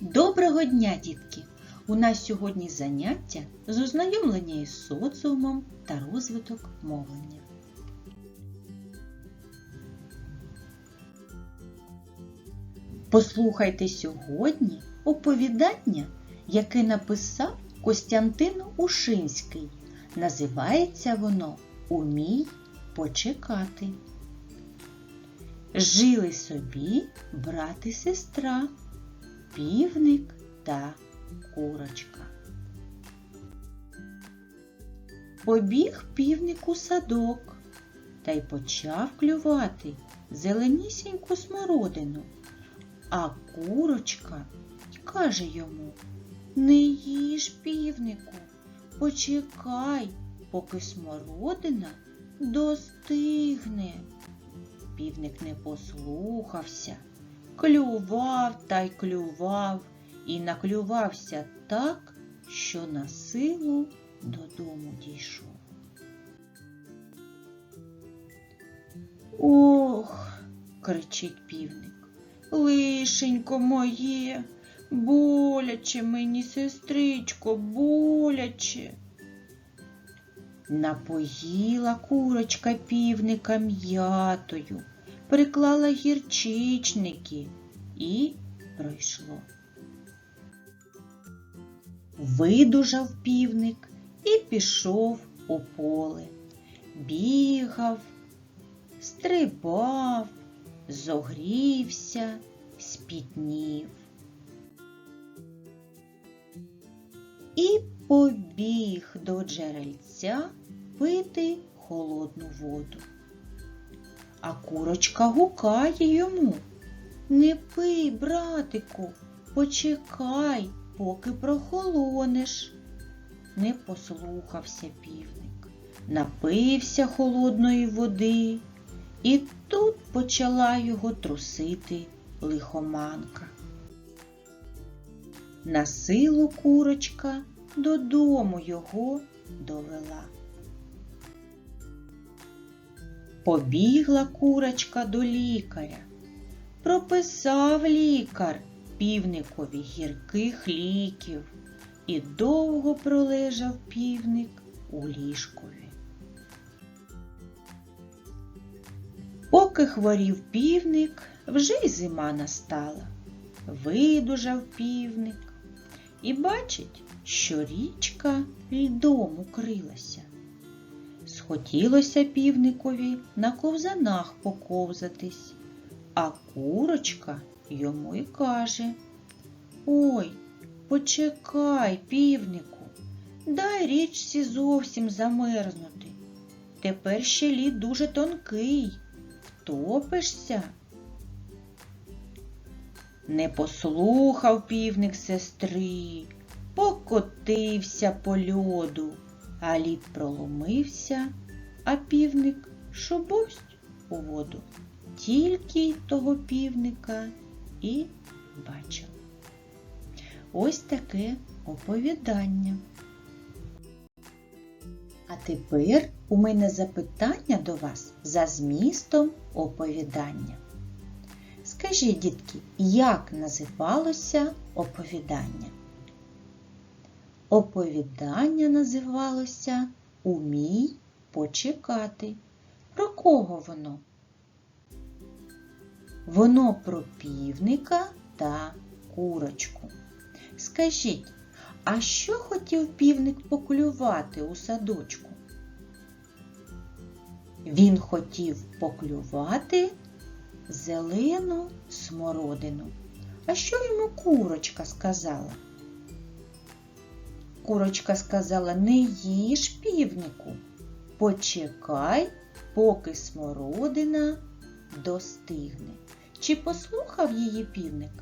Доброго дня, дітки! У нас сьогодні заняття з ознайомлення із соціумом та розвиток мовлення. Послухайте сьогодні оповідання, яке написав Костянтин Ушинський. Називається воно Умій почекати. Жили собі брат і сестра, півник та курочка. Побіг півник у садок та й почав клювати зеленісіньку смородину, а курочка каже йому Не їж, півнику, почекай, поки смородина достигне. Півник не послухався, клював та й клював і наклювався так, що на силу додому дійшов. Ох, кричить півник, лишенько моє, боляче мені, сестричко, боляче. Напоїла курочка півника м'ятою, приклала гірчичники і пройшло. Видужав півник і пішов у поле. Бігав, стрибав, зогрівся, спітнів. І побіг до джерельця пити холодну воду. А курочка гукає йому. Не пий, братику, почекай, поки прохолонеш. Не послухався півник, напився холодної води, і тут почала його трусити лихоманка. На силу курочка додому його довела. Побігла курочка до лікаря. Прописав лікар півникові гірких ліків, і довго пролежав півник у ліжкові. Поки хворів півник, вже й зима настала. Видужав півник і бачить, що річка льдом укрилася. Схотілося півникові на ковзанах поковзатись, а курочка йому й каже Ой, почекай, півнику, дай річці зовсім замерзнути. Тепер ще лід дуже тонкий, втопишся. Не послухав півник сестри, покотився по льоду, а лід проломився, а півник шубовсть у воду. Тільки того півника і бачив. Ось таке оповідання. А тепер у мене запитання до вас за змістом оповідання. Скажіть, дітки, як називалося оповідання? Оповідання називалося Умій почекати. Про кого воно? Воно про півника та курочку. Скажіть, а що хотів півник поклювати у садочку? Він хотів поклювати зелену смородину. А що йому курочка сказала? Курочка сказала, не їж півнику, почекай, поки смородина достигне. Чи послухав її півник?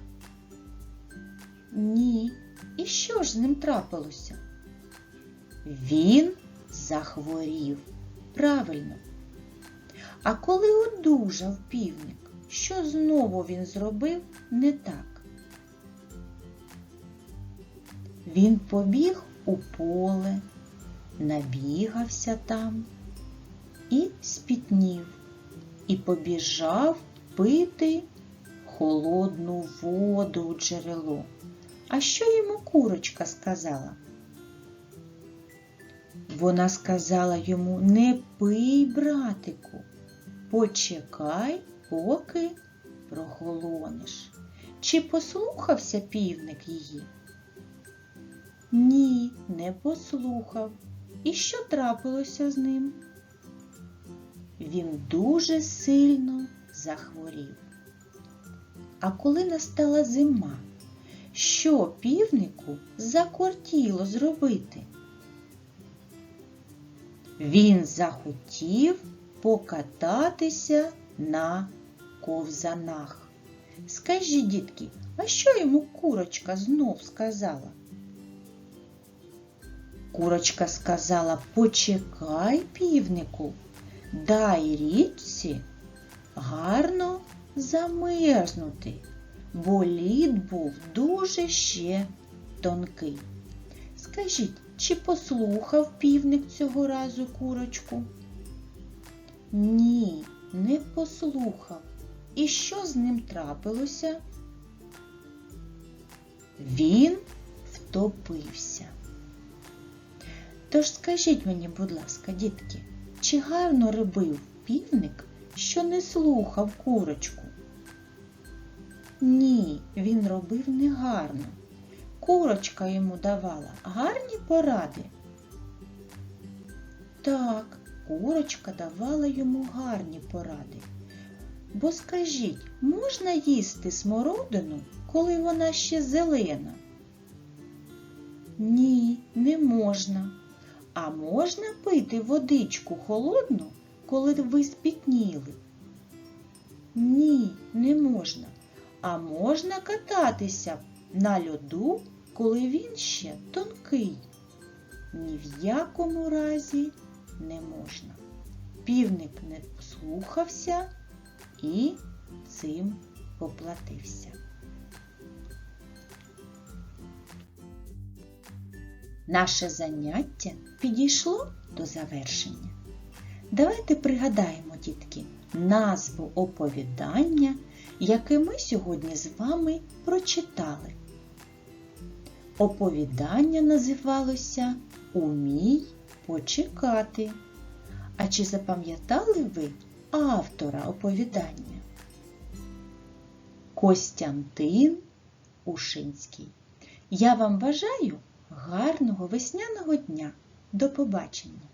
Ні. І що ж з ним трапилося? Він захворів. Правильно. А коли одужав півник, що знову він зробив не так? Він побіг у поле, набігався там і спітнів, і побіжав пити холодну воду у джерело. А що йому курочка сказала? Вона сказала йому не пий, братику, почекай, поки прохолонеш. Чи послухався півник її? Ні, не послухав. І що трапилося з ним? Він дуже сильно захворів. А коли настала зима, що півнику закортіло зробити? Він захотів покататися на ковзанах. Скажіть, дітки, а що йому курочка знов сказала? Курочка сказала, почекай, півнику, дай річці гарно замерзнути, бо лід був дуже ще тонкий. Скажіть, чи послухав півник цього разу курочку? Ні, не послухав. І що з ним трапилося? Він втопився. Тож скажіть мені, будь ласка, дітки, чи гарно робив півник, що не слухав курочку? Ні, він робив негарно. Курочка йому давала гарні поради. Так, курочка давала йому гарні поради. Бо скажіть, можна їсти смородину, коли вона ще зелена? Ні, не можна. А можна пити водичку холодну, коли ви спітніли? Ні, не можна. А можна кататися на льоду, коли він ще тонкий? Ні в якому разі не можна. Півник не послухався і цим поплатився. Наше заняття підійшло до завершення. Давайте пригадаємо, дітки, назву оповідання, яке ми сьогодні з вами прочитали. Оповідання називалося Умій почекати. А чи запам'ятали ви автора оповідання? Костянтин Ушинський. Я вам бажаю гарного весняного дня. До побачення!